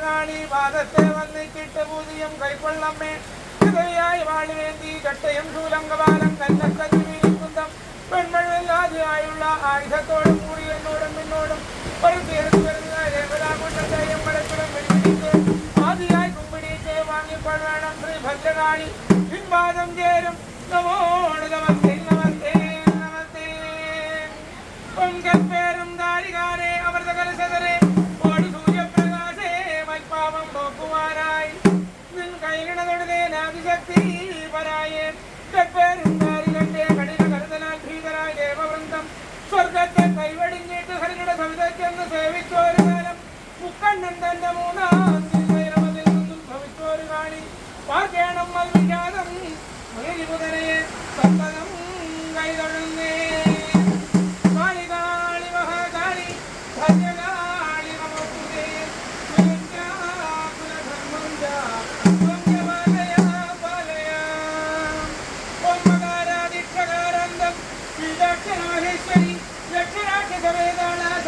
ഭദ്രകാളി വാദത്തെ വന്നിട്ടിട്ട് പൂതിയും കൈക്കൊള്ളമ്മേ. ഹൃദയായി വാഴുവേന്തി ചട്ടയും ശൂലങ്കപാലം കല്ലക്കഞ്ഞിരിക്കുന്നം പെൺമഴല്ലാതെയായുള്ള ആയുധത്തോടും കൂടി എന്നോടും പിന്നോടും ഒരു ആദ്യമായി കുമ്പിടിച്ച് വാങ്ങിക്കൊള്ളണം ശ്രീ ഭദ്രകാളി. പിൻവാദം ചേരും. നമോ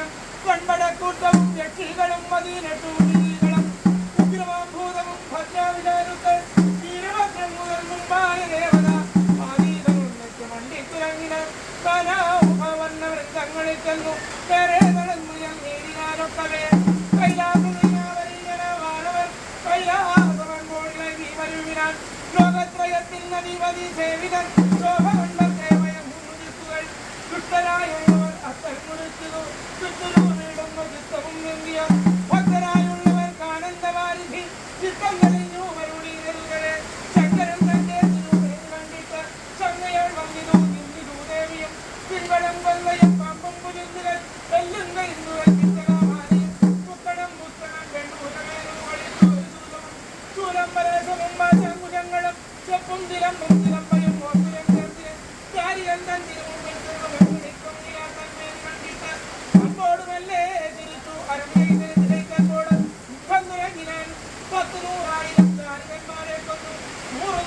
സിംഹനും ചാത്തനും രക്ഷികളും യക്ഷികളും മദീനട്ടൂരികളും ഉഗ്രമാം ഭൂതവും ഭദ്രാവിചാരുക്കൾ വീരഭദ്രം മുതൽ മുമ്പായ ദേവത ആദീതനുള്ളിട്ട് മണ്ടിക്കുരങ്ങിന കാലാവുഭവർണ വൃത്തങ്ങളിൽ ചെന്നു പേരെ നടന്നു ഞാൻ നേരിനാലൊക്കവേ കൈലാസുവാനവർ കൈലാസവൻപോളിലേക്ക് വരുവിനാൻ ലോകത്രയത്തിൽ നദിപതി സേവിതൻ ശോഭകണ്ഠർ ചെപ്പും തിരം മുന്തിരം പയം ഓർത്തിരം ചേർത്തിരം ചാരി രണ്ടം തിരുവും വെച്ചുള്ള വെള്ളിക്കും നീരാത്ത